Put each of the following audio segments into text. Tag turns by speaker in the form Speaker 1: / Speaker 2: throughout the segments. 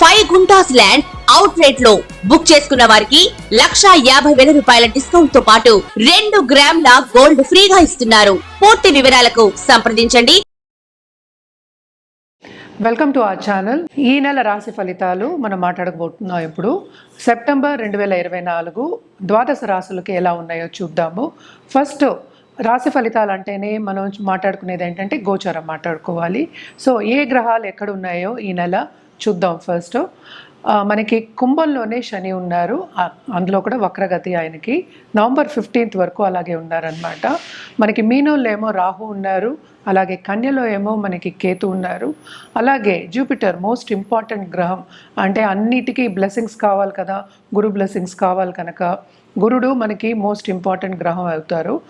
Speaker 1: Five guntas land out రేట్లో book చేసుకున్న వారికి లక్షా యాభై వేల రూపాయల డిస్కౌంట్తో పాటు రెండు గ్రాముల గోల్డ్ ఫ్రీగా ఇస్తున్నారు. పూర్తి వివరాలకు సంప్రదించండి.
Speaker 2: వెల్కమ్ టు అవర్ ఛానల్ ఈ నెల రాశి ఫలితాలు మనం మాట్లాడకపోతున్నాం ఇప్పుడు. సెప్టెంబర్ రెండు వేల ఇరవై నాలుగు ద్వాదశ రాశులకి ఎలా ఉన్నాయో చూద్దాము. ఫస్ట్ రాశి ఫలితాలు అంటేనే మనం మాట్లాడుకునేది ఏంటంటే గోచారం మాట్లాడుకోవాలి. సో ఏ గ్రహాలు ఎక్కడ ఉన్నాయో ఈ నెల చూద్దాం ఫస్ట్ మనకి కుంభంలోనే శని ఉన్నారు. అందులో కూడా వక్రగతి ఆయనకి. నవంబర్ ఫిఫ్టీన్త్ వరకు అలాగే ఉన్నారనమాట మనకి మీనంలో ఏమో రాహు ఉన్నారు. అలాగే కన్యలో ఏమో మనకి కేతు ఉన్నారు. అలాగే జూపిటర్ మోస్ట్ ఇంపార్టెంట్ గ్రహం. అంటే అన్నిటికీ బ్లెస్సింగ్స్ కావాలి కదా. గురు బ్లెస్సింగ్స్ కావాలి కనుక. గురుడు మనకి మోస్ట్ ఇంపార్టెంట్ గ్రహం అవుతారు.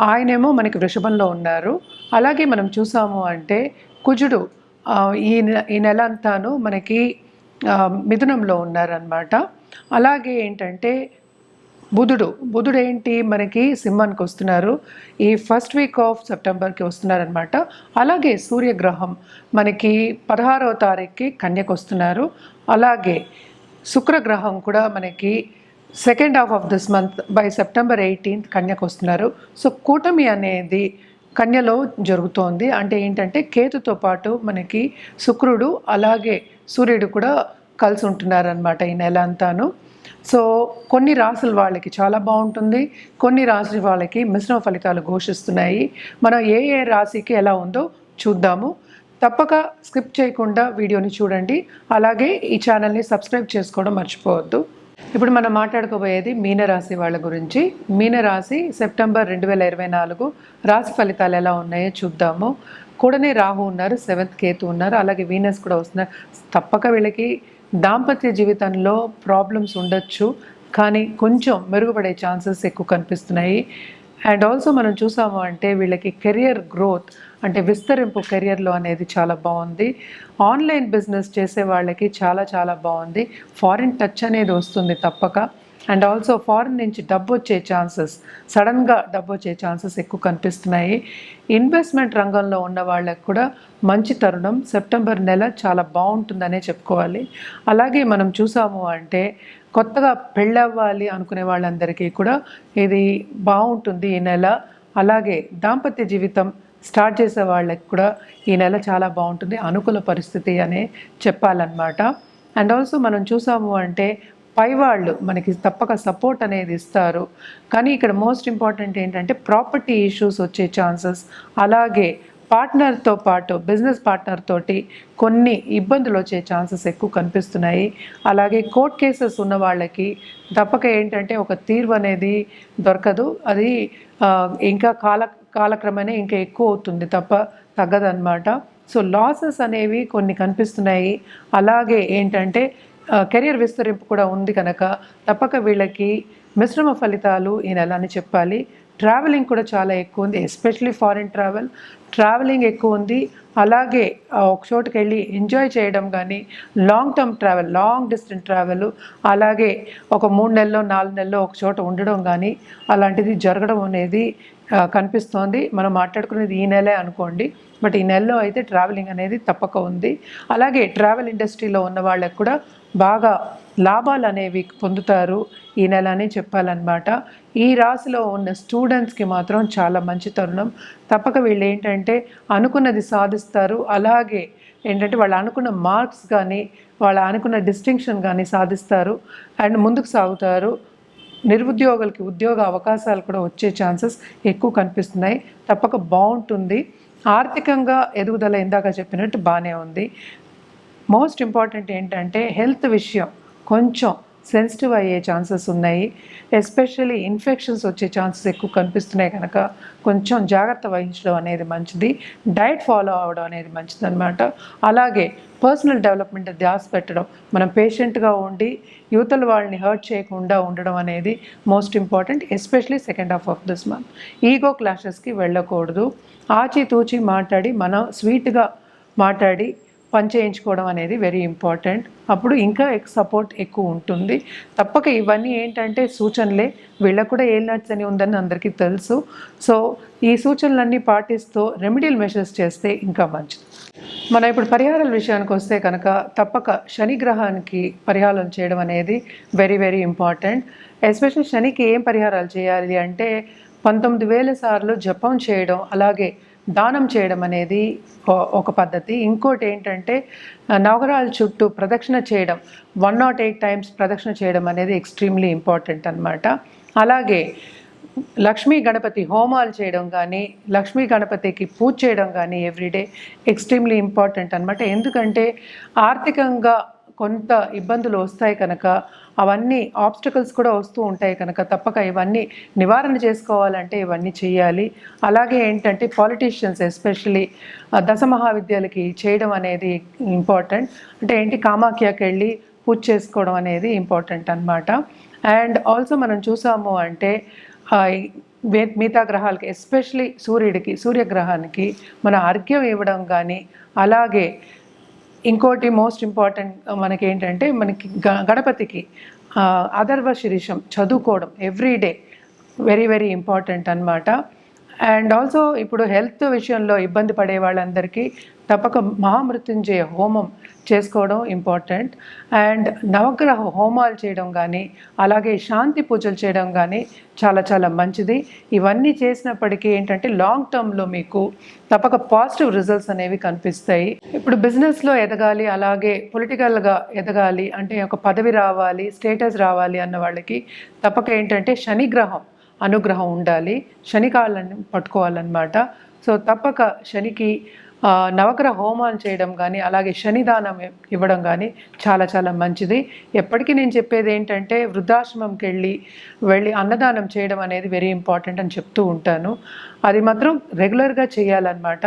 Speaker 2: ఆయనేమో మనకి వృషభంలో ఉన్నారు. అలాగే మనం చూసాము అంటే కుజుడు ఈ ఈ నెల అంతాను మనకి మిథునంలో ఉన్నారనమాట అలాగే ఏంటంటే బుధుడు బుధుడు ఏంటి మనకి సింహానికి వస్తున్నారు. ఈ ఫస్ట్ వీక్ ఆఫ్ సెప్టెంబర్కి వస్తున్నారనమాట అలాగే సూర్యగ్రహం మనకి పదహారవ తారీఖుకి కన్యకు వస్తున్నారు. అలాగే శుక్రగ్రహం కూడా మనకి second half of this month by September eighteenth కన్యకు వస్తున్నారు. సో కూటమి అనేది కన్యలో జరుగుతోంది. అంటే ఏంటంటే కేతుతో పాటు మనకి శుక్రుడు అలాగే సూర్యుడు కూడా కలిసి ఉంటున్నారనమాట ఈ నెల అంతాను. సో కొన్ని రాసుల వాళ్ళకి చాలా బాగుంటుంది. కొన్ని రాశి వాళ్ళకి మిశ్రమ ఫలితాలు ఘోషిస్తున్నాయి. మనం ఏ ఏ రాశికి ఎలా ఉందో చూద్దాము. తప్పక స్కిప్ చేయకుండా వీడియోని చూడండి. అలాగే ఈ ఛానల్ని సబ్స్క్రైబ్ చేసుకోవడం మర్చిపోవద్దు. ఇప్పుడు మనం మాట్లాడుకోబోయేది మీనరాశి వాళ్ళ గురించి. మీనరాశి సెప్టెంబర్ రెండు వేల ఇరవై నాలుగు రాశి ఫలితాలు ఎలా ఉన్నాయో చూద్దాము. కూడనే రాహు ఉన్నారు సెవెంత్ కేతు ఉన్నారు అలాగే వీనస్ కూడా వస్తున్నారు. తప్పక వీళ్ళకి దాంపత్య జీవితంలో ప్రాబ్లమ్స్ ఉండొచ్చు కానీ కొంచెం మెరుగుపడే ఛాన్సెస్ ఎక్కువ కనిపిస్తున్నాయి. అండ్ ఆల్సో మనం చూసాము అంటే వీళ్ళకి కెరియర్ గ్రోత్ అంటే విస్తరింపు కెరియర్లో అనేది చాలా బాగుంది. ఆన్లైన్ బిజినెస్ చేసే వాళ్ళకి చాలా చాలా బాగుంది. ఫారిన్ టచ్ అనేది వస్తుంది తప్పక. అండ్ ఆల్సో ఫారిన్ నుంచి డబ్బు వచ్చే ఛాన్సెస్ సడన్గా డబ్బు వచ్చే ఛాన్సెస్ ఎక్కువ కనిపిస్తున్నాయి. ఇన్వెస్ట్మెంట్ రంగంలో ఉన్న వాళ్ళకు కూడా మంచి తరుణం. సెప్టెంబర్ నెల చాలా బాగుంటుందనే చెప్పుకోవాలి. అలాగే మనం చూసాము అంటే కొత్తగా పెళ్ళవ్వాలి అనుకునే వాళ్ళందరికీ కూడా ఇది బాగుంటుంది ఈ నెల. అలాగే దాంపత్య జీవితం స్టార్ట్ చేసే వాళ్ళకి కూడా ఈ నెల చాలా బాగుంటుంది. అనుకూల పరిస్థితి అనే చెప్పాలన్నమాట. అండ్ ఆల్సో మనం చూసాము అంటే పై వాళ్ళు మనకి తప్పక సపోర్ట్ అనేది ఇస్తారు. కానీ ఇక్కడ మోస్ట్ ఇంపార్టెంట్ ఏంటంటే ప్రాపర్టీ ఇష్యూస్ వచ్చే ఛాన్సెస్ అలాగే పార్ట్నర్తో పాటు బిజినెస్ పార్ట్నర్ తోటి కొన్ని ఇబ్బందులు వచ్చే ఛాన్సెస్ ఎక్కువ కనిపిస్తున్నాయి. అలాగే కోర్ట్ కేసెస్ ఉన్న వాళ్ళకి తప్పక ఏంటంటే ఒక తీర్పు అనేది దొరకదు. అది ఇంకా కాల కాలక్రమేణా ఇంకా ఎక్కువ అవుతుంది తప్ప తగ్గదన్నమాట. సో లాసెస్ అనేవి కొన్ని కనిపిస్తున్నాయి. అలాగే ఏంటంటే కెరియర్ విస్తరింపు కూడా ఉంది కనుక తప్పక వీళ్ళకి మిశ్రమ ఫలితాలు ఈ నెల అని చెప్పాలి. ట్రావెలింగ్ కూడా చాలా ఎక్కువ ఉంది ఎస్పెషలీ ఫారిన్ ట్రావెల్ ట్రావెలింగ్ ఎక్కువ ఉంది. అలాగే ఒక చోటుకి వెళ్ళి ఎంజాయ్ చేయడం కానీ long term travel long distance travel అలాగే ఒక మూడు నెలలో నాలుగు నెలల్లో ఒక చోట ఉండడం కానీ అలాంటిది జరగడం అనేది కనిపిస్తోంది. మనం మాట్లాడుకునేది ఈ నెలే అనుకోండి. బట్ ఈ నెలలో అయితే ట్రావెలింగ్ అనేది తప్పక ఉంది. అలాగే ట్రావెల్ ఇండస్ట్రీలో ఉన్న వాళ్ళకి కూడా బాగా లాభాలు అనేవి పొందుతారు ఈ నెల అని చెప్పాలన్నమాట. ఈ రాశిలో ఉన్న స్టూడెంట్స్కి మాత్రం చాలా మంచి తరుణం. తప్పక వీళ్ళు ఏంటంటే అనుకున్నది సాధిస్తారు. అలాగే ఏంటంటే వాళ్ళు అనుకున్న మార్క్స్ కానీ వాళ్ళు అనుకున్న డిస్టింక్షన్ కానీ సాధిస్తారు. అండ్ ముందుకు సాగుతారు. నిరుద్యోగులకి ఉద్యోగ అవకాశాలు కూడా వచ్చే ఛాన్సెస్ ఎక్కువ కనిపిస్తున్నాయి. తప్పక బాగుంటుంది. ఆర్థికంగా ఎదుగుదల ఇందాక చెప్పినట్టు బాగానే ఉంది. మోస్ట్ ఇంపార్టెంట్ ఏంటంటే హెల్త్ విషయం కొంచెం సెన్సిటివ్ అయ్యే ఛాన్సెస్ ఉన్నాయి. ఎస్పెషల్లీ ఇన్ఫెక్షన్స్ వచ్చే ఛాన్సెస్ ఎక్కువ కనిపిస్తున్నాయి కనుక కొంచెం జాగ్రత్త వహించడం అనేది మంచిది. డైట్ ఫాలో అవ్వడం అనేది మంచిది అనమాట అలాగే పర్సనల్ డెవలప్మెంట్ ధ్యాస పెట్టడం మనం పేషెంట్గా ఉండి యువతల వాళ్ళని హర్ట్ చేయకుండా ఉండడం అనేది most important especially second half of this month ego క్లాషెస్కి వెళ్ళకూడదు. ఆచితూచి మాట్లాడి మనం స్వీట్గా మాట్లాడి పని చేయించుకోవడం అనేది వెరీ ఇంపార్టెంట్ అప్పుడు ఇంకా సపోర్ట్ ఎక్కువ ఉంటుంది. తప్పక ఇవన్నీ ఏంటంటే సూచనలే. వీళ్ళకు కూడా ఏ నట్స్ అని ఉందని అందరికీ తెలుసు. సో ఈ సూచనలన్నీ పాటిస్తూ రెమెడియల్ మెషర్స్ చేస్తే ఇంకా మంచిది. మనం ఇప్పుడు పరిహారాల విషయానికి వస్తే కనుక తప్పక శని గ్రహానికి పరిహారం చేయడం అనేది వెరీ వెరీ ఇంపార్టెంట్ ఎస్పెషల్లీ శనికి ఏం పరిహారాలు చేయాలి అంటే పంతొమ్మిది వేల సార్లు జపం చేయడం అలాగే దానం చేయడం అనేది ఒక పద్ధతి. ఇంకోటి ఏంటంటే ఆ, చుట్టూ ప్రదక్షిణ చేయడం వన్ నాట్ ఎయిట్ టైమ్స్ ప్రదక్షిణ చేయడం అనేది ఎక్స్ట్రీమ్లీ ఇంపార్టెంట్ అనమాట అలాగే లక్ష్మీ గణపతి హోమాలు చేయడం కానీ లక్ష్మీ గణపతికి పూజ చేయడం కానీ ఎవ్రీడే ఎక్స్ట్రీమ్లీ ఇంపార్టెంట్ అనమాట ఎందుకంటే ఆర్థికంగా కొంత ఇబ్బందులు వస్తాయి కనుక అవన్నీ ఆబ్స్టకల్స్ కూడా వస్తూ ఉంటాయి కనుక తప్పక ఇవన్నీ నివారణ చేసుకోవాలంటే ఇవన్నీ చేయాలి. అలాగే ఏంటంటే పాలిటీషియన్స్ ఎస్పెషలీ దశ మహావిద్యాలకి చేయడం అనేది ఇంపార్టెంట్ అంటే ఏంటి కామాఖ్యకి వెళ్ళి పూజ చేసుకోవడం అనేది ఇంపార్టెంట్ అన్నమాట. అండ్ ఆల్సో మనం చూసాము అంటే మిగతా గ్రహాలకి ఎస్పెషలీ సూర్యుడికి సూర్యగ్రహానికి మన అర్ఘ్యం ఇవ్వడం కానీ అలాగే ఇంకోటి మోస్ట్ ఇంపార్టెంట్ మనకి ఏంటంటే మనకి గ- గణపతికి ఆ, అథర్వ శిరీషం చదువుకోవడం every day very very important అన్నమాట. అండ్ ఆల్సో ఇప్పుడు హెల్త్ విషయంలో ఇబ్బంది పడే వాళ్ళందరికీ తప్పక మహామృత్యుంజయ హోమం చేసుకోవడం ఇంపార్టెంట్ అండ్ నవగ్రహ హోమాలు చేయడం కానీ అలాగే శాంతి పూజలు చేయడం కానీ చాలా చాలా మంచిది. ఇవన్నీ చేసినప్పటికీ ఏంటంటే లాంగ్ టర్మ్లో మీకు తప్పక పాజిటివ్ రిజల్ట్స్ అనేవి కనిపిస్తాయి. ఇప్పుడు బిజినెస్లో ఎదగాలి అలాగే పొలిటికల్గా ఎదగాలి అంటే ఒక పదవి రావాలి స్టేటస్ రావాలి అన్న వాళ్ళకి తప్పక ఏంటంటే శనిగ్రహం అనుగ్రహం ఉండాలి. శని పట్టుకోవాలన్నమాట. సో తప్పక శనికి నవగ్రహ హోమాలు చేయడం కానీ అలాగే శనిదానం ఇవ్వడం కానీ చాలా చాలా మంచిది. ఎప్పటికీ నేను చెప్పేది ఏంటంటే వృద్ధాశ్రమంకి వెళ్ళి వెళ్ళి అన్నదానం చేయడం అనేది వెరీ ఇంపార్టెంట్ అని చెప్తూ ఉంటాను. అది మాత్రం రెగ్యులర్గా చేయాలన్నమాట.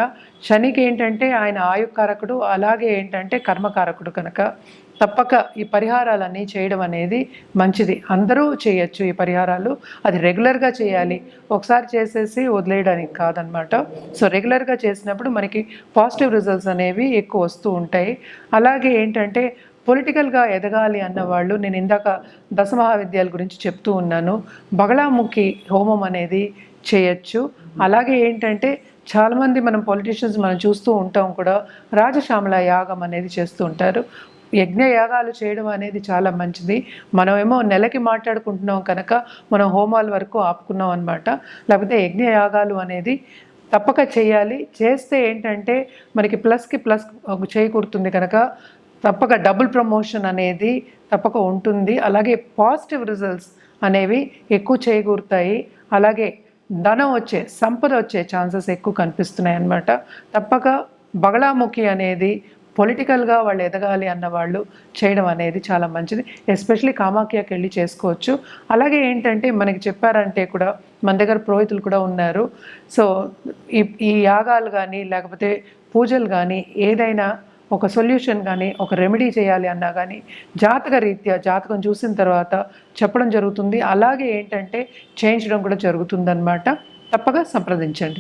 Speaker 2: శనికి ఏంటంటే ఆయన ఆయుకారకుడు అలాగే ఏంటంటే కర్మకారకుడు కనుక. తప్పక ఈ పరిహారాలన్నీ చేయడం అనేది మంచిది. అందరూ చేయొచ్చు ఈ పరిహారాలు. అది రెగ్యులర్గా చేయాలి. ఒకసారి చేసేసి వదిలేయడానికి కాదనమాట. సో రెగ్యులర్గా చేసినప్పుడు మనకి పాజిటివ్ రిజల్ట్స్ అనేవి ఎక్కువ వస్తూ ఉంటాయి. అలాగే ఏంటంటే పొలిటికల్గా ఎదగాలి అన్న వాళ్ళు నేను ఇందాక దశ మహావిద్యాల గురించి చెప్తూ ఉన్నాను. బగళాముఖి హోమం అనేది చేయొచ్చు. అలాగే ఏంటంటే చాలామంది మనం పొలిటీషియన్స్ మనం చూస్తూ ఉంటాం కూడా రాజశ్యామల యాగం అనేది చేస్తూ ఉంటారు. యజ్ఞ యాగాలు చేయడం అనేది చాలా మంచిది. మనమేమో నెలకి మాట్లాడుకుంటున్నాం కనుక మనం హోమాల వరకు ఆపుకున్నాం అనమాట లేకపోతే యజ్ఞ యాగాలు అనేది తప్పక చేయాలి. చేస్తే ఏంటంటే మనకి ప్లస్కి ప్లస్ చేకూరుతుంది కనుక తప్పక డబుల్ ప్రమోషన్ అనేది తప్పక ఉంటుంది. అలాగే పాజిటివ్ రిజల్ట్స్ అనేవి ఎక్కువ చేకూరుతాయి. అలాగే ధనం వచ్చే సంపద వచ్చే ఛాన్సెస్ ఎక్కువ కనిపిస్తున్నాయి అన్నమాట. తప్పక బగళాముఖి అనేది పొలిటికల్గా వాళ్ళు ఎదగాలి అన్న వాళ్ళు చేయడం అనేది చాలా మంచిది. ఎస్పెషలీ కామాఖ్యకి వెళ్ళి చేసుకోవచ్చు. అలాగే ఏంటంటే మనకి చెప్పారంటే కూడా మన దగ్గర పురోహితులు కూడా ఉన్నారు. సో ఈ ఈ యాగాలు కానీ లేకపోతే పూజలు కానీ ఏదైనా ఒక సొల్యూషన్ కానీ ఒక రెమెడీ చేయాలి అన్నా కానీ జాతక రీత్యా జాతకం చూసిన తర్వాత చెప్పడం జరుగుతుంది. అలాగే ఏంటంటే చేయించడం కూడా జరుగుతుందన్నమాట. తప్పక సంప్రదించండి.